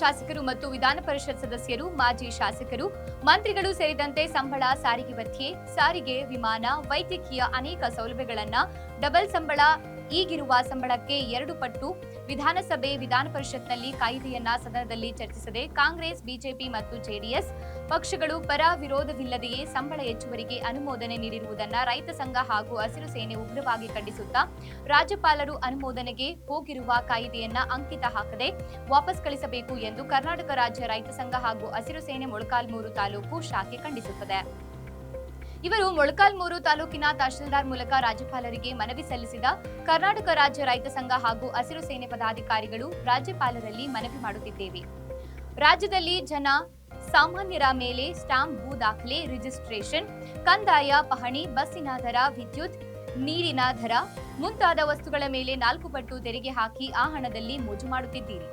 ಶಾಸಕರು ಮತ್ತು ವಿಧಾನ ಪರಿಷತ್ ಸದಸ್ಯರು, ಮಾಜಿ ಶಾಸಕರು, ಮಂತ್ರಿಗಳು ಸೇರಿದಂತೆ ಸಂಬಳ, ಸಾರಿಗೆ ಭತ್ಯೆ, ಸಾರಿಗೆ ವಿಮಾನ, ವೈದ್ಯಕೀಯ ಅನೇಕ ಸೌಲಭ್ಯಗಳನ್ನು ಡಬಲ್ ಸಂಬಳ ಈಗಿರುವ ಸಂಬಳಕ್ಕೆ ಎರಡು ಪಟ್ಟು ವಿಧಾನಸಭೆ ವಿಧಾನ ಪರಿಷತ್ನಲ್ಲಿ ಕಾಯ್ದೆಯನ್ನ ಸದನದಲ್ಲಿ ಚರ್ಚಿಸದೆ ಕಾಂಗ್ರೆಸ್, ಬಿಜೆಪಿ ಮತ್ತು ಜೆಡಿಎಸ್ ಪಕ್ಷಗಳು ಪರ ವಿರೋಧವಿಲ್ಲದೆಯೇ ಸಂಬಳ ಹೆಚ್ಚುವರಿಗೆ ಅನುಮೋದನೆ ನೀಡಿರುವುದನ್ನ ರೈತ ಸಂಘ ಹಾಗೂ ಹಸಿರು ಸೇನೆ ಉಗ್ರವಾಗಿ ಖಂಡಿಸುತ್ತಾ ರಾಜ್ಯಪಾಲರು ಅನುಮೋದನೆಗೆ ಹೋಗಿರುವ ಕಾಯ್ದೆಯನ್ನ ಅಂಕಿತ ಹಾಕದೆ ವಾಪಸ್ ಕಳಿಸಬೇಕು ಎಂದು ಕರ್ನಾಟಕ ರಾಜ್ಯ ರೈತ ಸಂಘ ಹಾಗೂ ಹಸಿರು ಸೇನೆ ಮೊಳಕಾಲ್ಮೂರು ತಾಲೂಕು ಶಾಖೆ ಖಂಡಿಸುತ್ತದೆ. ಇವರು ಮೊಳಕಾಲ್ಮೂರು ತಾಲೂಕಿನ ತಹಶೀಲ್ದಾರ್ ಮೂಲಕ ರಾಜ್ಯಪಾಲರಿಗೆ ಮನವಿ ಸಲ್ಲಿಸಿದ ಕರ್ನಾಟಕ ರಾಜ್ಯ ರೈತ ಸಂಘ ಹಾಗೂ ಹಸಿರು ಸೇನೆ ಪದಾಧಿಕಾರಿಗಳು ರಾಜ್ಯಪಾಲರಲ್ಲಿ ಮನವಿ ಮಾಡುತ್ತಿದ್ದೇವೆ. ರಾಜ್ಯದಲ್ಲಿ ಜನ ಸಾಮಾನ್ಯರ ಮೇಲೆ ಸ್ಟಾಂಪ್ ಭೂ ದಾಖಲೆ, ರಿಜಿಸ್ಟ್ರೇಷನ್, ಕಂದಾಯ, ಪಹಣಿ, ಬಸ್ಸಿನ ದರ, ವಿದ್ಯುತ್, ನೀರಿನ ದರ ಮುಂತಾದ ವಸ್ತುಗಳ ಮೇಲೆ ನಾಲ್ಕು ಪಟ್ಟು ತೆರಿಗೆ ಹಾಕಿ ಆ ಹಣದಲ್ಲಿ ಮೋಜು ಮಾಡುತ್ತಿದ್ದೀರಿ.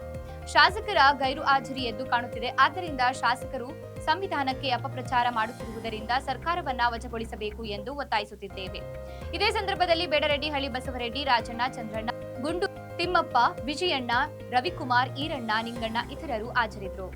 ಶಾಸಕರ ಗೈರು ಹಾಜರಿ ಎದ್ದು ಕಾಣುತ್ತಿದೆ. ಆದ್ದರಿಂದ ಶಾಸಕರು ಸಂವಿಧಾನಕ್ಕೆ ಅಪಪ್ರಚಾರ ಮಾಡುತ್ತಿರುವುದರಿಂದ ಸರ್ಕಾರವನ್ನ ವಜಗೊಳಿಸಬೇಕು ಎಂದು ಒತ್ತಾಯಿಸುತ್ತಿದ್ದೇವೆ. ಇದೇ ಸಂದರ್ಭದಲ್ಲಿ ಬೇಡರೆಡ್ಡಿ ಹಳ್ಳಿ ಬಸವರೆಡ್ಡಿ, ರಾಜಣ್ಣ, ಚಂದ್ರಣ್ಣ, ಗುಂಡು ತಿಮ್ಮಪ್ಪ, ವಿಜಯಣ್ಣ, ರವಿಕುಮಾರ್, ಈರಣ್ಣ, ನಿಂಗಣ್ಣ ಇತರರು ಹಾಜರಿದ್ದರು.